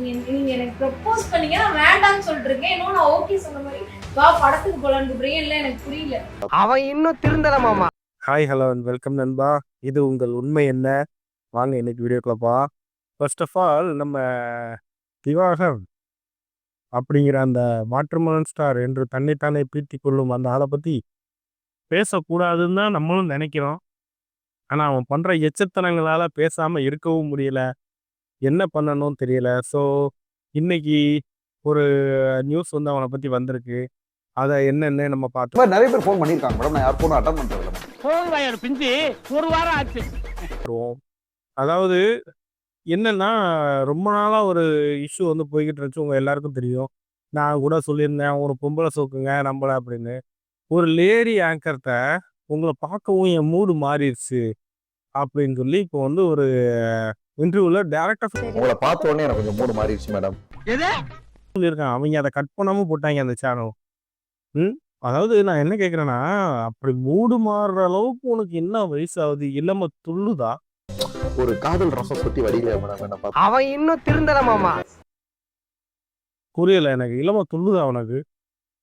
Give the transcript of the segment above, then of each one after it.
நீங்க எனக்கு ப்ரப்போஸ் பண்ணீங்க நான் வேண்டாம்னு சொல்லிட்டு இருக்கேன் இன்னும் நான் ஓகே சொன்ன மாதிரி வா படத்துக்கு போலான்னு கூப்பிடுறீங்க. இல்ல எனக்கு புரியல. அவன் இன்னும் திருந்தல மாமா. ஹாய் ஹலோ அண்ட் வெல்கம் நண்பா. இது உங்கள் உண்மை என்ன? வாங்க இன்னைக்கு வீடியோக்குள்ளப்பா ஃபர்ஸ்ட் ஆஃப் ஆல் நம்ம திவாகர் அப்படிங்கிற அந்த வாட்டர்மலன் ஸ்டார் என்று தன்னைத்தானே பீத்தி கொள்ளும் அந்த ஆளை பற்றி பேசக்கூடாதுன்னு தான் நம்மளும் நினைக்கிறோம். ஆனால் அவன் பண்ணுற எச்சத்தனங்களால் பேசாமல் இருக்கவும் முடியல. என்ன பண்ணணும் தெரியல. ஸோ இன்னைக்கு ஒரு நியூஸ் வந்து அவனை பற்றி வந்திருக்கு. அதை என்னென்னு நம்ம பார்த்து நிறைய பேர் ஃபோன் பண்ணியிருக்காங்க. மேடம் நான் யார் ஃபோனும் அட்டன் பண்ணுறது இல்லை போன் வயர் பிஞ்சு. ஒரு வாரம் ஆச்சு. அதாவது என்னன்னா ரொம்ப நாளாக ஒரு இஷ்யூ வந்து போய்கிட்டு இருந்துச்சு. உங்கள் எல்லாருக்கும் தெரியும். நான் கூட சொல்லியிருந்தேன் ஒரு பொம்பளை சோக்குங்க நம்மள அப்படின்னு. ஒரு லேடி ஆங்கர்கிட்ட உங்களை பார்க்கவும் என் மூடு மாறிடுச்சு அப்படின்னு சொல்லி இப்போ வந்து ஒரு இன்டர்வியூவில் டேரக்டாக உங்களை பார்த்த உடனே எனக்கு கொஞ்சம் மூடு மாறிடுச்சு மேடம் எது? சொல்லியிருக்கான் அவங்க அதை கட் பண்ணாமல் போட்டாங்க அந்த சேனல் ம்? அதாவது நான் என்ன கேட்குறேன்னா அப்படி மூடு மாறுற அளவுக்கு உனக்கு என்ன வயசு ஆகுது இல்லாம துள்ளுதா? ஒரு காதல் ரசம் சுத்தி வடியில மேடம் அவன் இன்னும் திருந்தல மாமா. புரியல எனக்கு. இளம துள்ளுதா உனக்கு?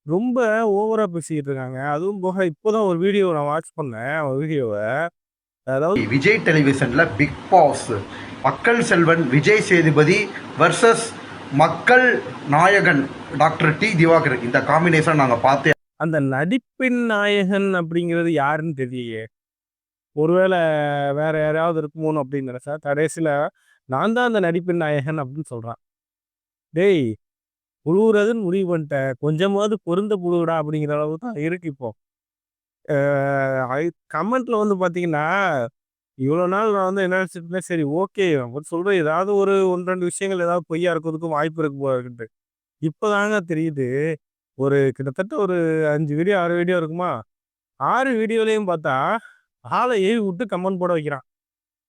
ரொம்ப ஓவரா பேசிக்கிட்டு இருக்காங்க. அதுவும் போக இப்போதான் ஒரு வீடியோ நான் வாட்ச் பண்ணேன் ஒரு வீடியோவை அதாவது விஜய் டெலிவிஷன்ல பிக் பாஸ் மக்கள் செல்வன் விஜய் சேதுபதி வர்சஸ் மக்கள் நாயகன் டாக்டர் டி திவாகர் இந்த காம்பினேஷன் நாங்கள் பார்த்தே அந்த நடிப்பின் நாயகன் அப்படிங்கிறது யாருன்னு தெரியலையே. ஒருவேளை வேற யாராவது இருக்குமோன்னு அப்படின்னு நினைச்சா கடைசியில் நான் தான் அந்த நடிப்பின் நாயகன் அப்படின்னு சொல்கிறான் டேய் உழுவுறதுன்னு முடிவு பண்ணிட்டேன் கொஞ்சமாவது பொருந்த புழுகுடா அப்படிங்கிற அளவு தான் இருக்கு இப்போ. கமெண்ட்ல வந்து பார்த்தீங்கன்னா இவ்வளோ நாள் நான் வந்து என்ன நினச்சிருந்தேன்? சரி ஓகே. அவர் சொல்கிறேன் ஏதாவது ஒரு ஒன்று ரெண்டு விஷயங்கள் ஏதாவது பொய்யா இருக்கிறதுக்கும் வாய்ப்பு இருக்கு போல இப்போ இப்போதாங்க தெரியுது. ஒரு கிட்டத்தட்ட ஒரு அஞ்சு வீடியோ ஆறு வீடியோ இருக்குமா? ஆறு வீடியோலையும் பார்த்தா ஆளை ஏவி விட்டு கமெண்ட் போட வைக்கிறான்.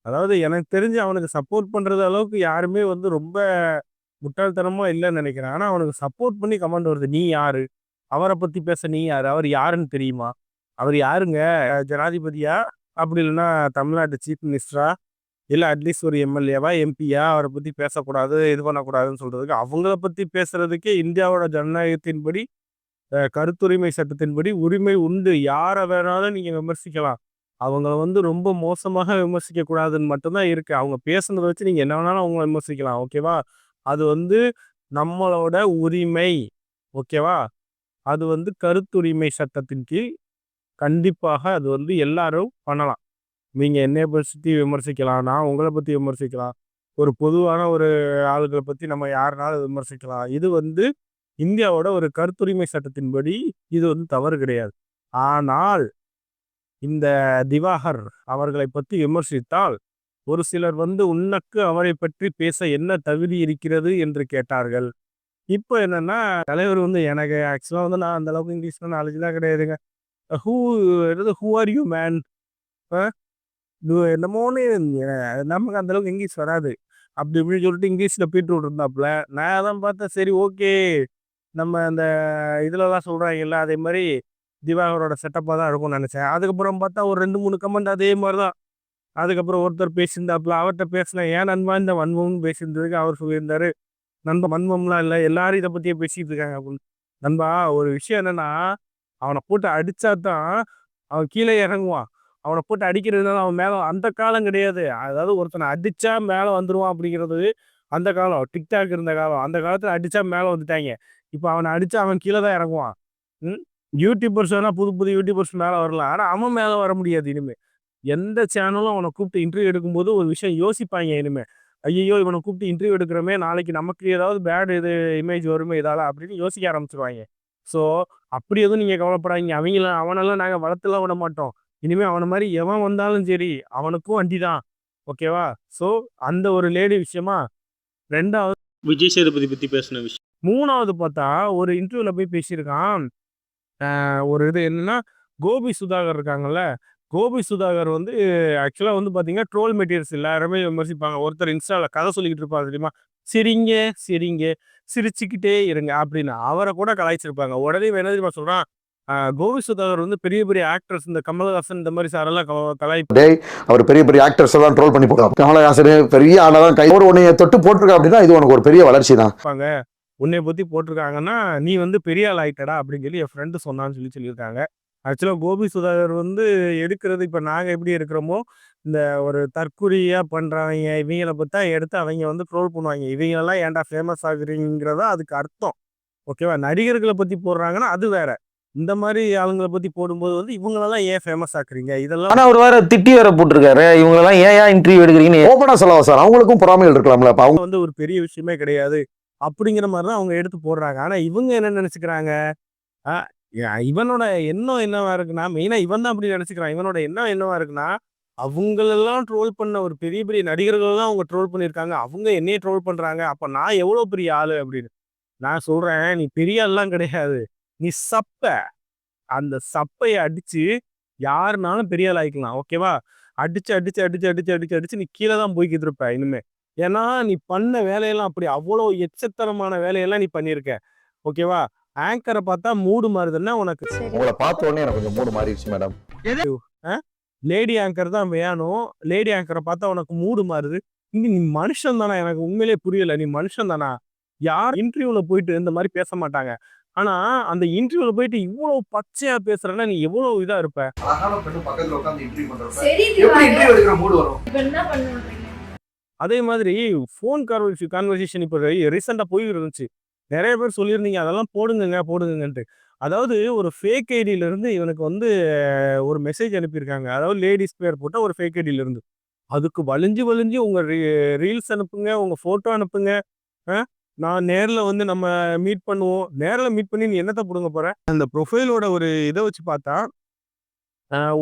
அதாவது எனக்கு தெரிஞ்சு அவனுக்கு சப்போர்ட் பண்ணுறது அளவுக்கு யாருமே வந்து ரொம்ப முட்டாள்தனமாக இல்லைன்னு நினைக்கிறேன். ஆனால் அவனுக்கு சப்போர்ட் பண்ணி கமெண்ட் வருது நீ யாரு? அவரை பற்றி பேச நீ யார்? அவர் யாருன்னு தெரியுமா? அவர் யாருங்க? ஜனாதிபதியா? அப்படி இல்லைன்னா தமிழ்நாட்டு சீஃப் மினிஸ்டரா இல்லை அட்லீஸ்ட் ஒரு எம்எல்ஏவா எம்பியா அவரை பற்றி பேசக்கூடாது இது பண்ணக்கூடாதுன்னு சொல்கிறதுக்கு அவங்கள பற்றி பேசுறதுக்கே இந்தியாவோட ஜனநாயகத்தின்படி கருத்துரிமை சட்டத்தின்படி உரிமை உண்டு. யாரை வேணாலும் நீங்கள் விமர்சிக்கலாம். அவங்கள வந்து ரொம்ப மோசமாக விமர்சிக்க கூடாதுன்னு மட்டும்தான் இருக்கு. அவங்க பேசுனதை வச்சு நீங்கள் என்ன வேணாலும் அவங்கள விமர்சிக்கலாம் ஓகேவா? அது வந்து நம்மளோட உரிமை ஓகேவா? அது வந்து கருத்துரிமை சட்டத்தின் கீழ் கண்டிப்பாக அது வந்து எல்லாரும் பண்ணலாம். நீங்கள் என்னைய பற்றி விமர்சிக்கலாம் நான் உங்களை பற்றி விமர்சிக்கலாம் ஒரு பொதுவான ஒரு ஆளுகளை பற்றி நம்ம யாருனாலும் விமர்சிக்கலாம். இது வந்து இந்தியாவோட ஒரு கருத்துரிமை சட்டத்தின்படி இது வந்து தவறு கிடையாது. ஆனால் இந்த திவாகர் அவர்களை பற்றி விமர்சித்தால் ஒரு சிலர் வந்து உனக்கு அவரை பற்றி பேச என்ன தகுதி இருக்கிறது என்று கேட்டார்கள். இப்போ என்னன்னா தலைவர் வந்து எனக்கு ஆக்சுவலாக வந்து நான் அந்த அளவுக்கு நாலேஜ் நாலேஜ்லாம் கிடையாதுங்க. ஹூ என்னது ஹூ ஆர் யூ மேன் என்னமோன்னு நமக்கு அந்த அளவுக்கு இங்கிலீஷ் வராது. அப்படி இப்படின்னு சொல்லிட்டு இங்கிலீஷில் பீட்டு விட்டுருந்தாப்புல நான் தான் பார்த்தேன் சரி ஓகே. நம்ம அந்த இதுலலாம் சொல்கிறாங்கல்ல அதே மாதிரி திவாகரோட செட்டப்பாக தான் இருக்கும்னு நினச்சேன். அதுக்கப்புறம் பார்த்தா ஒரு ரெண்டு மூணு கமெண்ட் அதே மாதிரி தான் அதுக்கப்புறம் ஒருத்தர் பேசியிருந்தாப்புல அவர்கிட்ட பேசினேன். ஏன் நண்பா இந்த வன்மம்னு பேசியிருந்ததுக்கு அவர் சொல்லியிருந்தாரு? நண்பா வன்மம்லாம் இல்லை எல்லாரும் இதை பற்றியே பேசிகிட்டு இருக்காங்க. அப்படின்னு நண்பா ஒரு விஷயம் என்னென்னா அவனை போட்டு அடித்தா தான் அவன் கீழே இறங்குவான். அவனை போட்டு அடிக்கிறதுனால அவன் மேலே அந்த காலம் கிடையாது. அதாவது ஒருத்தனை அடித்தா மேலே வந்துடுவான் அப்படிங்கிறது அந்த காலம். டிக்டாக் இருந்த காலம். அந்த காலத்தில் அடித்தா மேலே வந்துட்டாங்க. இப்போ அவனை அடித்தா அவன் கீழே தான் இறங்குவான். ம்? யூடியூபர்ஸ் வேணால் புது புது யூடியூபர்ஸ் மேலே வரலாம். ஆனால் அவன் மேலே வர முடியாது இனிமேல் எந்த சேனலும் அவனை கூப்பிட்டு இன்டர்வியூ எடுக்கும்போது ஒரு விஷயம் யோசிப்பாங்க இனிமே. ஐயோ இவனை கூப்பிட்டு இன்டர்வியூ எடுக்கிறோமே நாளைக்கு நமக்கு ஏதாவது பேட் இது இமேஜ் வருமே இதால அப்படின்னு யோசிக்க ஆரம்பிச்சிருவாங்க. ஸோ அப்படி எதுவும் நீங்கள் கவலைப்படாதீங்க. அவங்கள அவனெல்லாம் நாங்கள் வளர்த்துலாம் விட மாட்டோம். இனிமே அவனை மாதிரி எவன் வந்தாலும் சரி அவனுக்கும் வண்டி தான். ஓகேவா? ஸோ அந்த ஒரு லேடி விஷயமா ரெண்டாவது விஜய் சேதுபதி பத்தி பேசின விஷயம். மூணாவது பார்த்தா ஒரு இன்டர்வியூல போய் பேசியிருக்கான். ஒரு இது என்னன்னா கோபி சுதாகர் இருக்காங்கல்ல? கோபி சுதாகர் வந்து ஆக்சுவலாக வந்து பார்த்தீங்கன்னா ட்ரோல் மெட்டீரியல்ஸ் எல்லாருமே விமர்சிப்பாங்க. ஒருத்தர் இன்ஸ்டாவில் கதை சொல்லிக்கிட்டு இருப்பாங்க தெரியுமா? சிரிங்க சிரிங்க சிரிச்சுக்கிட்டே இருங்க அப்படின்னு அவரை கூட கலாய்ச்சிருப்பாங்க. உடனே என்ன தெரியுமா சொல்றான்? கோவி சுதாகர் வந்து பெரிய பெரிய ஆக்டர்ஸ் இந்த கமலஹாசன் இந்த மாதிரி சாரெல்லாம் க- கலாய் டேய் அவர் பெரிய பெரிய ஆக்டர்ஸ் எல்லாம் ட்ரோல் பண்ணி போடுறான். கமலஹாசன் பெரிய ஆளதான் கை ஒரு உன்னைய தொட்டு போட்டிருக்கா அப்படின்னா இது உனக்கு ஒரு பெரிய வளர்ச்சி தான். உன்னை பத்தி போட்டிருக்காங்கன்னா நீ வந்து பெரிய ஆள் ஆயிட்டடா அப்படின்னு சொல்லி என் ஃப்ரெண்டு சொன்னான்னு சொல்லி சொல்லியிருக்காங்க. ஆக்சுவலாக கோபி சுதாகர் வந்து எடுக்கிறது இப்போ நாங்கள் எப்படி இருக்கிறோமோ இந்த ஒரு தற்குறியாக பண்ணுறவங்க இவங்கள பற்றி தான் எடுத்து அவங்க வந்து ட்ரோல் பண்ணுவாங்க. இவங்களெல்லாம் ஏன்டா ஃபேமஸ் ஆகுறீங்கிறதா அதுக்கு அர்த்தம். ஓகேவா நடிகர்களை பற்றி போடுறாங்கன்னா அது வேற. இந்த மாதிரி ஆளுங்களை பற்றி போடும்போது வந்து இவங்களெல்லாம் ஏன் ஃபேமஸ் ஆக்குறீங்க? இதெல்லாம் ஆனா அவர் வேற திட்டி வேற போட்டிருக்காரு. இவங்க எல்லாம் ஏன் ஏன் இன்டர்வியூ எடுக்கிறீங்கன்னு ஓப்பனா சொல்லவா சார் அவங்களுக்கும் பொறாமைகள் இருக்கலாம்ல. அப்ப அவங்க வந்து ஒரு பெரிய விஷயமே கிடையாது. அப்படிங்கிற மாதிரி தான் அவங்க எடுத்து போடுறாங்க. ஆனா இவங்க என்ன நினைச்சுக்கிறாங்க? இவனோட எண்ணம் என்னவா இருக்குன்னா மெயினா இவன் தான் அப்படி நினைச்சுக்கிறான். இவனோட எண்ணம் என்னவா இருக்குன்னா அவங்களெல்லாம் ட்ரோல் பண்ண ஒரு பெரிய பெரிய நடிகர்கள் தான் அவங்க ட்ரோல் பண்ணியிருக்காங்க. அவங்க என்னையே ட்ரோல் பண்றாங்க. அப்ப நான் எவ்வளவு பெரிய ஆளு அப்படின்னு. நான் சொல்றேன் நீ பெரிய ஆள்லாம் கிடையாது. நீ சப்ப. அந்த சப்பையை அடிச்சு யாருனாலும் பெரிய ஆள் ஆயிக்கலாம் ஓகேவா அடிச்சு அடிச்சு அடிச்சு அடிச்சு அடிச்சு அடிச்சு நீ கீழே தான் போய்க்கிட்டு இருப்ப இனிமே. ஏன்னா நீ பண்ண வேலையெல்லாம் அப்படி அவ்வளோ எச்சத்தரமான வேலையெல்லாம் நீ பண்ணியிருக்க ஓகேவா ஆங்கரை பார்த்தா மூடு மாறுதுன்னா உனக்கு உங்களை பார்த்த உடனே எனக்கு கொஞ்சம் மூடு மாறிடுச்சு மேடம் லேடி ஆங்கர் தான் வேணும். லேடி ஆங்கரை பார்த்தா உனக்கு மூடு மாறுது. இங்க நீ மனுஷன் தானா? எனக்கு உண்மையிலே புரியல. நீ மனுஷன் தானா? யார் இன்டர்வியூல போயிட்டு இந்த மாதிரி பேச மாட்டாங்க. ஆனா அந்த இன்டர்வியூல போயிட்டு இவ்வளவு பச்சையா பேசுறேன்னா நீ எவ்வளவு இதா இருப்ப? அழகான பெண்ணு பக்கத்துல உட்காந்து இன்டர்வியூ பண்றப்ப சரி எப்படி திவாகர் இன்டர்வியூ எடுக்கிற மூடு வரும்? இப்ப என்ன பண்ணுன்றீங்க அதே மாதிரி ஃபோன் கான்வர்சேஷன் இப்போ ரீசெண்டாக போய் இருந்துச்சு. நிறைய பேர் சொல்லியிருந்தீங்க அதெல்லாம் போடுங்கங்க போடுங்கன்ட்டு. அதாவது ஒரு ஃபேக் இருந்து இவனுக்கு வந்து ஒரு மெசேஜ் அனுப்பியிருக்காங்க. அதாவது லேடிஸ் பேர் போட்டால் ஒரு ஃபேக் ஐடியிலேருந்து அதுக்கு வலிஞ்சு வலிஞ்சு உங்கள் ரீ ரீல்ஸ் அனுப்புங்க உங்கள் ஃபோட்டோ அனுப்புங்க. நான் நேரில் வந்து நம்ம மீட் பண்ணுவோம். நேரில் மீட் பண்ணி நீ என்னத்தை பிடுங்க போகிற அந்த ப்ரொஃபைலோட ஒரு இதை வச்சு பார்த்தா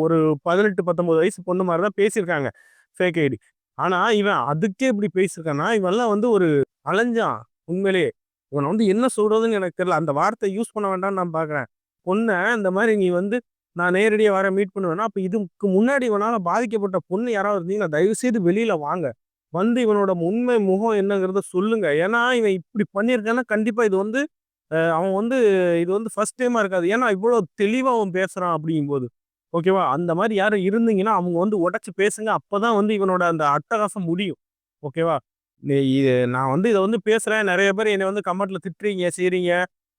ஒரு பதினெட்டு பத்தொம்போது வயசு பொண்ணு மாதிரி தான் பேசியிருக்காங்க ஃபேக் ஐடி ஆனால் இவன் அதுக்கே இப்படி பேசியிருக்கான்னா இவன்லாம் வந்து ஒரு அலைஞ்சான் உண்மையிலேயே. இவனை வந்து என்ன சொல்றதுன்னு எனக்கு தெரியல. அந்த வார்த்தை யூஸ் பண்ண வேண்டாம்னு நான் பார்க்குறேன் பொண்ணை இந்த மாதிரி நீ வந்து நான் நேரடியாக வர மீட் பண்ணுவேன்னா அப்போ இதுக்கு முன்னாடி இவனால் பாதிக்கப்பட்ட பொண்ணு யாராவது இருந்தீங்கன்னா தயவுசெய்து வெளியில் வாங்க. வந்து இவனோட உண்மை முகம் என்னங்கிறத சொல்லுங்க. ஏன்னா இவன் இப்படி பண்ணியிருக்கான்னா கண்டிப்பாக இது வந்து அவன் வந்து இது வந்து ஃபர்ஸ்ட் டைமாக இருக்காது. ஏன்னா இவ்வளோ தெளிவாக அவன் பேசுகிறான் அப்படிங்கும்போது. ஓகேவா? அந்த மாதிரி யாரும் இருந்தீங்கன்னா அவங்க வந்து உடச்சி பேசுங்க. அப்பதான் வந்து இவனோட அந்த அட்டகாசம் முடியும். ஓகேவா? நீ- இது நான் வந்து இதை வந்து பேசுகிறேன் நிறைய பேர் என்னை வந்து கமெண்ட்டில் திட்டுறீங்க செய்கிறீங்க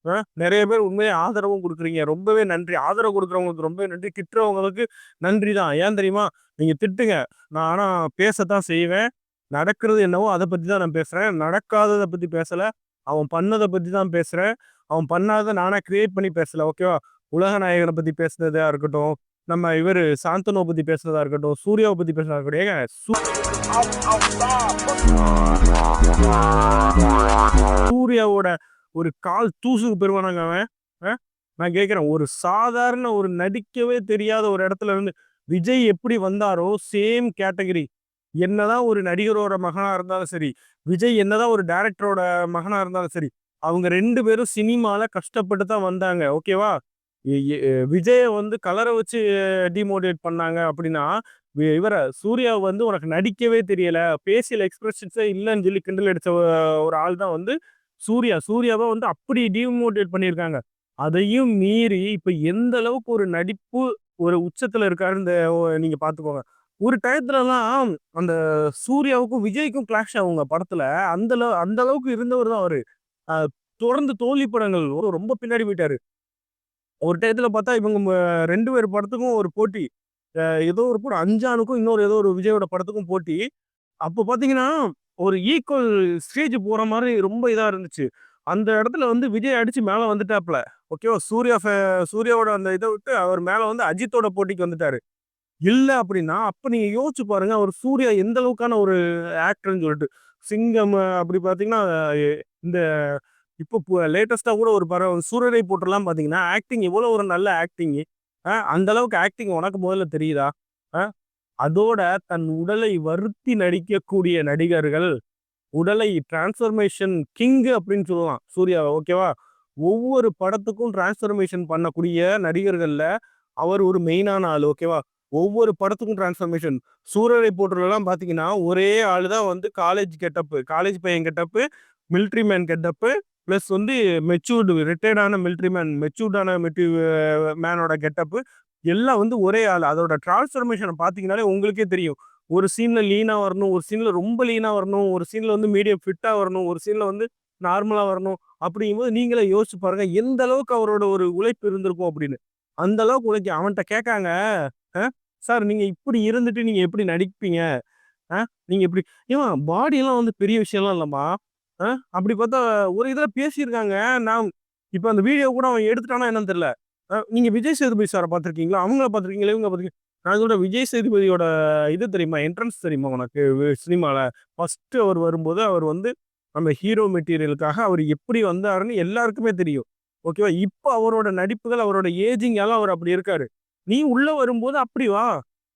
ஆ, நிறைய பேர் உண்மையே ஆதரவும் கொடுக்குறீங்க. ரொம்பவே நன்றி. ஆதரவு கொடுக்குறவங்களுக்கு ரொம்பவே நன்றி. திட்டுறவங்களுக்கு நன்றி தான். ஏன் தெரியுமா? நீங்கள் திட்டுங்க. நான் ஆனால் பேசத்தான் செய்வேன். நடக்கிறது என்னவோ அதை பற்றி தான் நான் பேசுகிறேன் நடக்காததை பற்றி பேசலை. அவன் பண்ணதை பற்றி தான் பேசுகிறேன் அவன் பண்ணாத நானாக கிரியேட் பண்ணி பேசலை. ஓகேவா உலக நாயகனை பற்றி பேசுனதாக இருக்கட்டும். நம்ம இவர் சாந்தனோ பத்தி பேசுறதா இருக்கட்டும் சூர்யாவை பத்தி பேசுறதா இருக்கட்டும் ஏங்க சூ- சூர்யாவோட ஒரு கால் தூசுக்கு பெறுவானாங்க அவன். ஆ? நான் கேட்கிறேன் ஒரு சாதாரண ஒரு நடிக்கவே தெரியாத ஒரு இடத்துல இருந்து விஜய் எப்படி வந்தாரோ சேம் கேட்டகரி என்னதான் ஒரு நடிகரோட மகனா இருந்தாலும் சரி விஜய் என்னதான் ஒரு டைரக்டரோட மகனா இருந்தாலும் சரி அவங்க ரெண்டு பேரும் சினிமால கஷ்டப்பட்டு தான் வந்தாங்க ஓகேவா விஜயை வந்து கலரை வச்சு டிமோட்டிவேட் பண்ணாங்க அப்படின்னா இவரை சூர்யா வந்து உனக்கு நடிக்கவே தெரியல. பேசியல் எக்ஸ்பிரஷன்ஸே இல்லைன்னு சொல்லி கிண்டல் அடித்த ஒரு ஆள் தான் வந்து சூர்யா. சூர்யாவை வந்து அப்படி டிமோட்டிவேட் பண்ணியிருக்காங்க. அதையும் மீறி இப்போ எந்த அளவுக்கு ஒரு நடிப்பு ஒரு உச்சத்தில் இருக்காரு இந்த பார்த்துக்கோங்க ஒரு டயத்துலலாம் அந்த சூர்யாவுக்கும் விஜய்க்கும் கிளாஷ் ஆகுங்க படத்தில். அந்த அளவு அந்த அளவுக்கு இருந்தவர் தான் அவர். தொடர்ந்து தோல்வி படங்கள் ஒரு- ரொம்ப பின்னாடி போயிட்டாரு. ஒரு டயத்தில் பார்த்தா இவங்க ரெண்டு பேர் படத்துக்கும் ஒரு போட்டி. ஏதோ ஒரு படம் அஞ்சானுக்கும் இன்னொரு ஏதோ ஒரு விஜயோட படத்துக்கும் போட்டி. அப்போ பார்த்தீங்கன்னா ஒரு ஈக்குவல் ஸ்டேஜ் போகிற மாதிரி ரொம்ப இதாக இருந்துச்சு. அந்த இடத்துல வந்து விஜய் அடித்து மேலே வந்துட்டாப்ல ஓகேவா? சூர்யா ஃபே சூர்யாவோட அந்த இதை விட்டு அவர் மேலே வந்து அஜித்தோட போட்டிக்கு வந்துட்டாரு. இல்லை அப்படின்னா அப்போ நீங்கள் யோசிச்சு பாருங்க அவர் சூர்யா எந்த அளவுக்கான ஒரு ஆக்டர்னு சொல்லிட்டு. சிங்கம் அப்படி பார்த்தீங்கன்னா இந்த இப்போ லேட்டஸ்ட்டாக கூட ஒரு படம் சூரரை போட்டுலாம் பார்த்தீங்கன்னா ஆக்டிங் எவ்வளோ ஒரு நல்ல ஆக்டிங்கு அந்த அளவுக்கு ஆக்டிங் உனக்கு முதல்ல தெரியுதா? ஆ அதோட தன் உடலை வருத்தி நடிக்கக்கூடிய நடிகர்கள் உடலை டிரான்ஸ்ஃபர்மேஷன் கிங்கு அப்படின்னு சொல்லலாம். சூர்யா ஓகேவா ஒவ்வொரு படத்துக்கும் டிரான்ஸ்ஃபர்மேஷன் பண்ணக்கூடிய நடிகர்களில் அவர் ஒரு மெயினான ஆள் ஓகேவா ஒவ்வொரு படத்துக்கும் டிரான்ஸ்ஃபர்மேஷன் சூரரை போட்டுலாம் பார்த்தீங்கன்னா ஒரே ஆள் தான் வந்து காலேஜ் கெட்டப்பு காலேஜ் பையன் getup military man getup plus வந்து மெச்சூர்டு ரிட்டையர்டான மிலிட்ரி மேன் மெச்சூர்டான மிலிட்ரி மேனோட கெட்டப்பு எல்லாம் வந்து ஒரே ஆள். அதோட டிரான்ஸ்ஃபர்மேஷனை பார்த்தீங்கனாலே உங்களுக்கே தெரியும். ஒரு சீனில் லீனாக வரணும் ஒரு சீனில் ரொம்ப லீனாக வரணும் ஒரு சீனில் வந்து மீடியம் ஃபிட்டாக வரணும் ஒரு சீனில் வந்து நார்மலாக வரணும் அப்படிங்கும்போது நீங்களே யோசிச்சு பாருங்க எந்த அளவுக்கு அவரோட ஒரு உழைப்பு இருந்திருக்கும் அப்படின்னு. அந்த அளவுக்கு உழைக்க அவன்கிட்ட கேட்காங்க சார் நீங்கள் இப்படி இருந்துட்டு நீங்கள் எப்படி நடிப்பீங்க? ஆ நீங்கள் இப்படி ஏன் பாடியெல்லாம் வந்து பெரிய விஷயம்லாம் இல்லைம்மா. அப்படி பார்த்தா ஒரு இதில் பேசியிருக்காங்க. நான் இப்போ அந்த வீடியோ கூட அவன் எடுத்துட்டானா என்னன்னு தெரியல. நீங்கள் விஜய் சேதுபதி சாரை பார்த்துருக்கீங்களா? அவங்கள பார்த்துருக்கீங்களா? இவங்க பார்த்துருக்கீங்க? நான் இதோட விஜய் சேதுபதியோட இது தெரியுமா? என்ட்ரன்ஸ் தெரியுமா உனக்கு? சினிமாவில் ஃபஸ்ட்டு அவர் வரும்போது அவர் வந்து நம்ம ஹீரோ மெட்டீரியலுக்காக அவர் எப்படி வந்தாருன்னு எல்லாருக்குமே தெரியும். ஓகேவா இப்போ அவரோட நடிப்புகள் அவரோட ஏஜிங்கால அவர் அப்படி இருக்காரு. நீ உள்ளே வரும்போது அப்படி வா.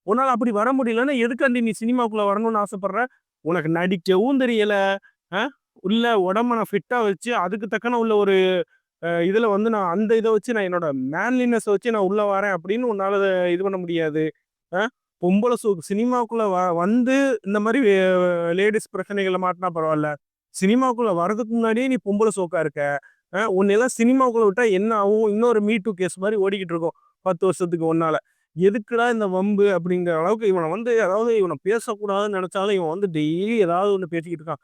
உன்னால் அப்படி வர முடியலன்னா எதுக்காண்டி நீ சினிமாக்குள்ளே வரணும்னு ஆசைப்படுற? உனக்கு நடிக்கவும் தெரியலை. ஆ? உள்ள உடம்ப நான் ஃபிட்டாக வச்சு அதுக்கு தக்கன உள்ள ஒரு இதில் வந்து நான் அந்த இதை வச்சு நான் என்னோட மேன்லினஸ் வச்சு நான் உள்ளே வரேன் அப்படின்னு உன்னால் இது பண்ண முடியாது. பொம்பளை சூ சினிமாவுக்குள்ளே வ வந்து இந்த மாதிரி லேடிஸ் பிரச்சனைகளை மாட்டினா பரவாயில்ல சினிமாவுக்குள்ளே வர்றதுக்கு முன்னாடியே நீ பொம்பளை சோக்காக இருக்க. உன்னெல்லாம் சினிமாவுக்குள்ளே விட்டால் விட்டா என்ன ஆகும்? இன்னொரு மீ டூ கேஸ் மாதிரி ஓடிக்கிட்டு இருக்கும் பத்து வருஷத்துக்கு ஒன்னால எதுக்குடா இந்த வம்பு அப்படிங்கிற அளவுக்கு இவனை வந்து அதாவது இவனை பேசக்கூடாதுன்னு நினச்சாலும் இவன் வந்து டெய்லி ஏதாவது ஒன்று பேசிக்கிட்டு இருக்கான்.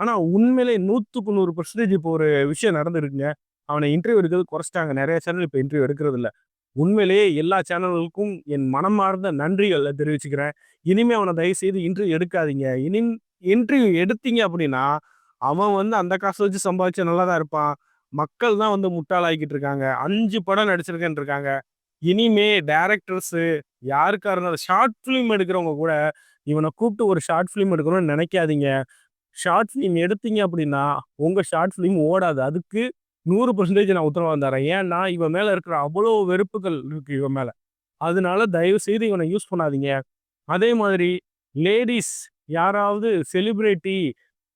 ஆனால் உண்மையிலே நூற்றுக்கு நூறு பர்சன்டேஜ் இப்போ ஒரு விஷயம் நடந்திருக்குங்க. அவனை இன்டர்வியூ எடுக்கிறது குறைச்சிட்டாங்க. நிறைய சேனல் இப்போ இன்டர்வியூ எடுக்கிறது இல்லை உண்மையிலேயே எல்லா சேனல்களுக்கும் என் மனமார்ந்த நன்றிகளை தெரிவிச்சுக்கிறேன். இனிமே அவனை தயவு செய்து இன்டர்வியூ எடுக்காதீங்க. இனி இன்டர்வியூ எடுத்தீங்க அப்படின்னா அவன் வந்து அந்த காசு வச்சு சம்பாதிச்சு நல்லா தான் இருப்பான். மக்கள் தான் வந்து முட்டாளாக்கிட்டு இருக்காங்க. அஞ்சு படம் நடிச்சிருக்கேன் இருக்காங்க. இனிமே டேரக்டர்ஸு யாருக்கா இருந்தாலும் ஷார்ட் ஃபிலிம் எடுக்கிறவங்க கூட இவனை கூப்பிட்டு ஒரு ஷார்ட் ஃபிலிம் எடுக்கணும்னு நினைக்காதீங்க. ஷார்ட் ஃபிலிம் எடுத்தீங்க அப்படின்னா உங்கள் ஷார்ட் ஃபிலிம் ஓடாது. அதுக்கு நூறு பர்சன்டேஜ் நான் உத்தரவாதம் தரேன். ஏன்னா இவன் மேலே இருக்கிற அவ்வளோ வெறுப்புகள் இருக்குது இவன் மேலே. அதனால தயவு செய்து இவனை யூஸ் பண்ணாதீங்க. அதே மாதிரி லேடிஸ் யாராவது செலிப்ரிட்டி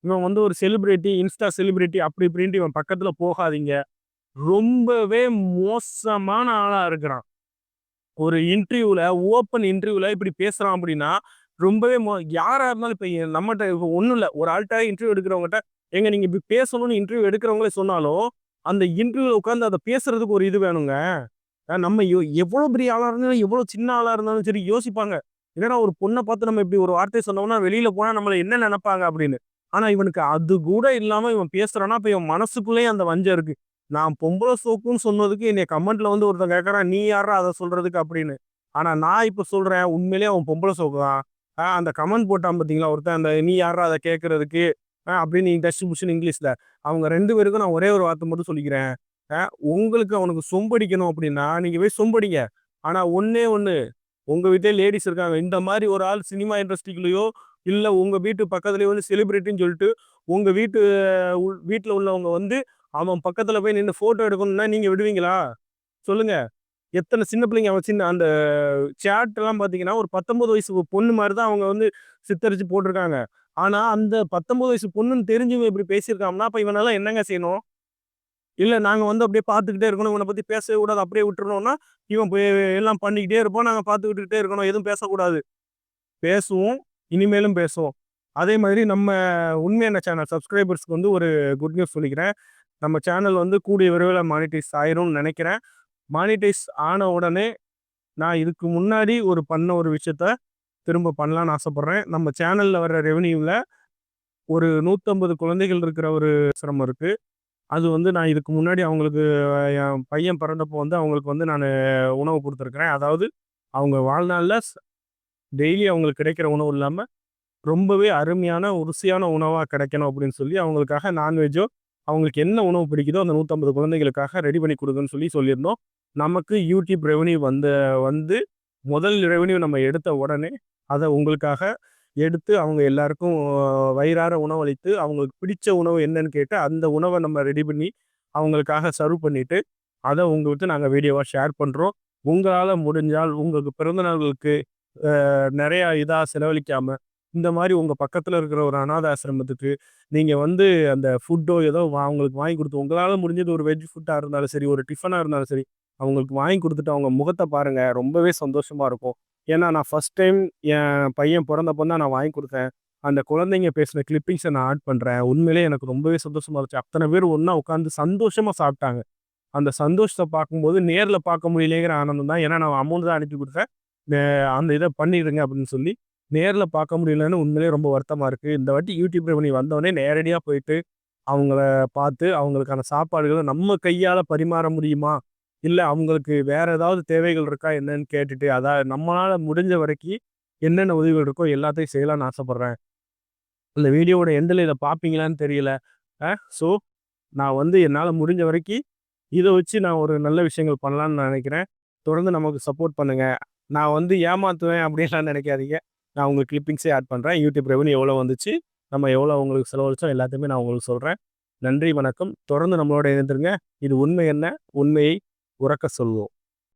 இவன் வந்து ஒரு செலிப்ரிட்டி இன்ஸ்டா செலிப்ரிட்டி அப்படி இப்படின்ட்டு இவன் பக்கத்தில் போகாதீங்க. ரொம்பவே மோசமான ஆளாக இருக்கிறான். ஒரு இன்டர்வியூவில் ஓப்பன் இன்டர்வியூவில் இப்படி பேசுகிறான் அப்படின்னா ரொம்பவே மோ யாராக இருந்தாலும் இப்போ நம்மகிட்ட இப்போ ஒன்றும் இல்லை. ஒரு ஆள்கிட்ட இன்டர்வியூ எடுக்கிறவங்ககிட்ட எங்க நீங்கள் இப்படி பேசணும்னு இன்டர்வியூ எடுக்கிறவங்களே சொன்னாலும் அந்த இன்டர்வியூவில் உட்காந்து அதை பேசுறதுக்கு ஒரு இது வேணுங்க. நம்ம எவ்வளோ பெரிய ஆளாக இருந்தாலும் எவ்வளோ சின்ன ஆளாக இருந்தாலும் சரி யோசிப்பாங்க. என்னடா ஒரு பொண்ணை பார்த்து நம்ம இப்படி ஒரு வார்த்தை சொன்னோம்னா வெளியில் போனால் நம்மளை என்ன நினைப்பாங்க? அப்படின்னு. ஆனால் இவனுக்கு அது கூட இல்லாமல் இவன் பேசுறான்னா இப்போ இவன் மனசுக்குள்ளேயே அந்த வஞ்சம் இருக்குது நான் பொம்பளை சோக்குன்னு சொன்னதுக்கு என்னை கமெண்ட்ல வந்து ஒருத்தன் கேட்கறான் நீ யாரா அதை சொல்கிறதுக்கு அப்படின்னு. ஆனால் நான் இப்போ சொல்கிறேன் உண்மையிலேயே அவன் பொம்பளை சோக்கு தான் அந்த கமெண்ட் போட்டான் பார்த்தீங்களா ஒருத்தன் அந்த நீ யாரா அதை கேட்கறதுக்கு அப்படின்னு நீ டச் புஷன் இங்கிலீஷில். அவங்க ரெண்டு பேருக்கும் நான் ஒரே ஒரு வார்த்தை மட்டும் சொல்லிக்கிறேன். உங்களுக்கு அவனுக்கு சொம்படிக்கணும் அப்படின்னா நீங்கள் போய் சொம்படிங்க. ஆனால் ஒன்றே ஒன்று உங்கள் வீட்டிலே லேடிஸ் இருக்காங்க. இந்த மாதிரி ஒரு ஆள் சினிமா இண்டஸ்ட்ரிக்குள்ளேயோ இல்லை உங்கள் வீட்டு பக்கத்துலேயோ வந்து செலிப்ரிட்டின்னு சொல்லிட்டு உங்கள் வீட்டு உள்- உள்ளவங்க வந்து அவன் பக்கத்தில் போய் நின்று ஃபோட்டோ எடுக்கணும்னா நீங்கள் விடுவீங்களா? சொல்லுங்கள் எத்தனை சின்ன பிள்ளைங்க அவன் சின்ன அந்த சேட்டெல்லாம் பார்த்தீங்கன்னா ஒரு பத்தொம்பது வயசு பொண்ணு மாதிரி தான் அவங்க வந்து சித்தரிச்சு போட்டிருக்காங்க. ஆனால் அந்த பத்தொம்பது வயசு பொண்ணுன்னு தெரிஞ்சவங்க இப்படி பேசியிருக்காங்கன்னா அப்போ இவனெல்லாம் என்னங்க செய்யணும்? இல்லை நாங்கள் வந்து அப்படியே பார்த்துக்கிட்டே இருக்கணும் இவனை பற்றி பேசவே கூடாது அப்படியே விட்டுறணும்னா இவன் போய் எல்லாம் பண்ணிக்கிட்டே இருப்போம் நாங்கள் பார்த்துக்கிட்டே இருக்கணும் எதுவும் பேசக்கூடாது. பேசுவோம் இனிமேலும் பேசுவோம். அதே மாதிரி நம்ம உண்மையான சேனல் சப்ஸ்கிரைபர்ஸ்க்கு வந்து ஒரு குட் நியூஸ் சொல்லிக்கிறேன். நம்ம சேனல் வந்து கூடிய விரைவில் மானிட்டைஸ் ஆயிரும்னு நினைக்கிறேன். மானிட்டைஸ் ஆன உடனே நான் இதுக்கு முன்னாடி ஒரு பண்ண ஒரு விஷயத்த திரும்ப பண்ணலான்னு ஆசைப்பட்றேன். நம்ம சேனலில் வர்ற ரெவன்யூவில் ஒரு நூற்றம்பது குழந்தைகள் இருக்கிற ஒரு சிரமம் இருக்குது அது வந்து நான் இதுக்கு முன்னாடி அவங்களுக்கு என் பையன் பிறந்தப்போ வந்து அவங்களுக்கு வந்து நான் உணவு கொடுத்துருக்குறேன். அதாவது அவங்க வாழ்நாளில் டெய்லி அவங்களுக்கு கிடைக்கிற உணவு இல்லாமல் ரொம்பவே அருமையான ருசியான உணவாக கிடைக்கணும் அப்படின்னு சொல்லி அவங்களுக்காக நான்வெஜ்ஜோ அவங்களுக்கு என்ன உணவு பிடிக்குதோ அந்த நூற்றம்பது குழந்தைகளுக்காக ரெடி பண்ணி கொடுங்கன்னு சொல்லி சொல்லியிருந்தோம். நமக்கு யூடியூப் ரெவன்யூ வந்த வந்து முதல் ரெவன்யூ நம்ம எடுத்த உடனே அதை உங்களுக்காக எடுத்து அவங்க எல்லாருக்கும் வயிறார உணவளித்து அவங்களுக்கு பிடிச்ச உணவு என்னன்னு கேட்டு அந்த உணவை நம்ம ரெடி பண்ணி அவங்களுக்காக சர்வ் பண்ணிட்டு அதை உங்களுக்கு நாங்கள் வீடியோவாக ஷேர் பண்ணுறோம் உங்களால் முடிஞ்சால் உங்களுக்கு பிறந்தநாள்களுக்கு நிறையா இதாக செலவழிக்காமல் இந்த மாதிரி உங்கள் பக்கத்தில் இருக்கிற ஒரு அனாதை ஆசிரமத்துக்கு நீங்கள் வந்து அந்த ஃபுட்டோ ஏதோ வா- அவங்களுக்கு வாங்கி கொடுத்து உங்களால் முடிஞ்சது ஒரு வெஜ் ஃபுட்டாக இருந்தாலும் சரி ஒரு டிஃபனாக இருந்தாலும் சரி அவங்களுக்கு வாங்கி கொடுத்துட்டு அவங்க முகத்தை பாருங்கள் ரொம்பவே சந்தோஷமாக இருக்கும். ஏன்னா நான் ஃபர்ஸ்ட் டைம் என் பையன் பிறந்தப்போ தான் நான் வாங்கி கொடுத்தேன். அந்த குழந்தைங்க பேசின கிளிப்பிங்ஸை நான் ஆட் பண்ணுறேன் உண்மையிலே எனக்கு ரொம்பவே சந்தோஷமாக இருந்துச்சு. அத்தனை பேர் ஒன்றா உட்காந்து சந்தோஷமாக சாப்பிட்டாங்க. அந்த சந்தோஷத்தை பார்க்கும்போது நேரில் பார்க்க முடியலங்கிற ஆனந்தம் தான். ஏன்னா நான் அமௌண்ட் தான் அனுப்பி கொடுத்தேன். அந்த இதை பண்ணிடுங்க அப்படின்னு சொல்லி நேரில் பார்க்க முடியலன்னு உண்மையிலேயே ரொம்ப வருத்தமாக இருக்குது இந்த வாட்டி யூடியூப் நீ வந்தவொடனே நேரடியாக போயிட்டு அவங்கள பார்த்து அவங்களுக்கான சாப்பாடுகளை நம்ம கையால் பரிமாற முடியுமா? இல்லை அவங்களுக்கு வேற ஏதாவது தேவைகள் இருக்கா என்னன்னு கேட்டுட்டு அதான் நம்மளால முடிஞ்ச வரைக்கும் என்னென்ன உதவிகள் இருக்கோ எல்லாத்தையும் செய்யலாம்னு ஆசைப்பட்றேன். இந்த வீடியோவோட எண்டில் இதை பார்ப்பீங்களான்னு தெரியல. ஸோ நான் வந்து என்னால் முடிஞ்ச வரைக்கும் இதை வச்சு நான் ஒரு நல்ல விஷயங்கள் பண்ணலான்னு நினைக்கிறேன். தொடர்ந்து நமக்கு சப்போர்ட் பண்ணுங்கள் நான் வந்து ஏமாற்றுவேன் அப்படின்லாம் நினைக்காதீங்க. நான் உங்களுக்கு கிளிப்பிங்ஸே ஆட் பண்ணுறேன் யூடியூப் ரெவன்யூ எவ்வளோ வந்துச்சு நம்ம எவ்வளோ உங்களுக்கு செலவழிச்சோம் எல்லாத்தையுமே நான் உங்களுக்கு சொல்கிறேன் நன்றி வணக்கம். தொடர்ந்து நம்மளோட இணைந்துருங்க. இது உண்மை என்ன? உண்மையை உறக்க சொல்வோம்